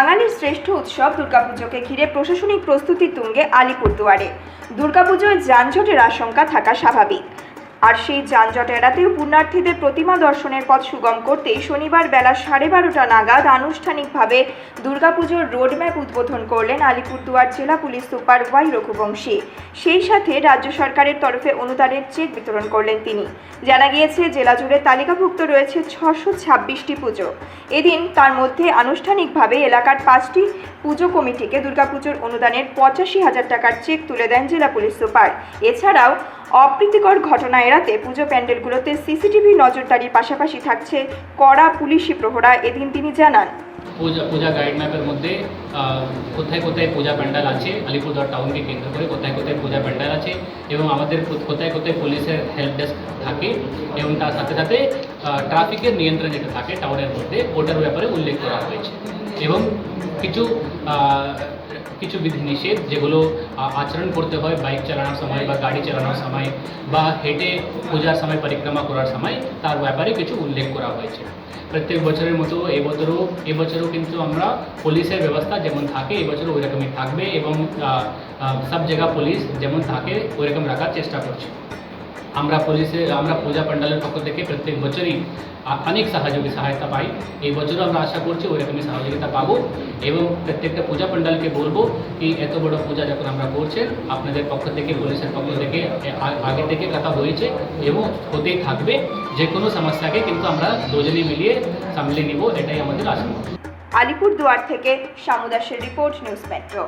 বাঙালির শ্রেষ্ঠ উৎসব দুর্গাপুজোকে ঘিরে প্রশাসনিক প্রস্তুতি তুঙ্গে আলিপুরদুয়ারে। দুর্গাপুজোয় যানজটের আশঙ্কা থাকা স্বাভাবিক। আর সেই যানজট এড়াতেও পুণ্যার্থীদের প্রতিমা দর্শনের পথ সুগম করতেই শনিবার বেলা সাড়ে বারোটা নাগাদ আনুষ্ঠানিকভাবে দুর্গাপুজোর রোডম্যাপ উদ্বোধন করলেন আলিপুরদুয়ার জেলা পুলিশ সুপার ওয়াই রঘুবংশী। সেই সাথে রাজ্য সরকারের তরফে অনুদানের চেক বিতরণ করলেন তিনি। জানা গিয়েছে, জেলা জুড়ে তালিকাভুক্ত রয়েছে ছশো ছাব্বিশটি পুজো। এদিন তার মধ্যে আনুষ্ঠানিকভাবে এলাকার পাঁচটি পুজো কমিটিকে দুর্গাপুজোর অনুদানের পঁচাশি হাজার টাকার চেক তুলে দেন জেলা পুলিশ সুপার। এছাড়াও অপ্রীতিকর ঘটনা এড়াতে পুজো প্যান্ডেলগুলোতে সিসিটিভি নজরদারির পাশাপাশি থাকছে কড়া পুলিশি প্রহরা, এদিন তিনি জানান। পূজা পূজা গাইড ম্যাপের মধ্যে কোথায় কোথায় পূজা প্যান্ডেল আছে, আলিপুরদুয়ার টাউনকে কেন্দ্র করে কোথায় কোথায় পূজা প্যান্ডেল আছে এবং আমাদের কোথায় কোথায় পুলিশের হেল্প ডেস্ক থাকে এবং তার সাথে সাথে ট্রাফিকের নিয়ন্ত্রণ যেটা থাকে টাউনের মধ্যে, ওটার ব্যাপারে উল্লেখ করা হয়েছে। এবং কিছু কিছু বিধিনিষেধ যেগুলো আচরণ করতে হয় বাইক চালানোর সময় বা গাড়ি চালানোর সময় বা হেঁটে পূজার সময়, পরিক্রমা করার সময় তার ব্যাপারে কিছু উল্লেখ করা হয়েছে। প্রত্যেক বছরের মতো এবছরও এবছরও কিন্তু আমরা পুলিশের ব্যবস্থা যেমন থাকে, এবছরও ওইরকমই থাকবে এবং সব জায়গা পুলিশ যেমন থাকে ওইরকম রাখার চেষ্টা করছি। আমরা পুলিশের আমরা পূজা পান্ডালের পক্ষ থেকে প্রত্যেক বছরই অনেক সহযোগী সহায়তা পাই। এই বছরও আমরা আশা করছি ওইরকমই সহযোগিতা পাবো এবং প্রত্যেকটা পূজা পান্ডালকে বলব কি এত বড় পূজা যখন আমরা করছেন, আপনাদের পক্ষ থেকে, পুলিশের পক্ষ থেকে আগে থেকে কথা হয়েছে এবং হতেই থাকবে। যে কোনো সমস্যাকে কিন্তু আমরা দুজনে মিলিয়ে সামলে নিব, এটাই আমাদের আশা। আলিপুরদুয়ার থেকে শামুদাসের রিপোর্ট, নিউজ মেট্রো।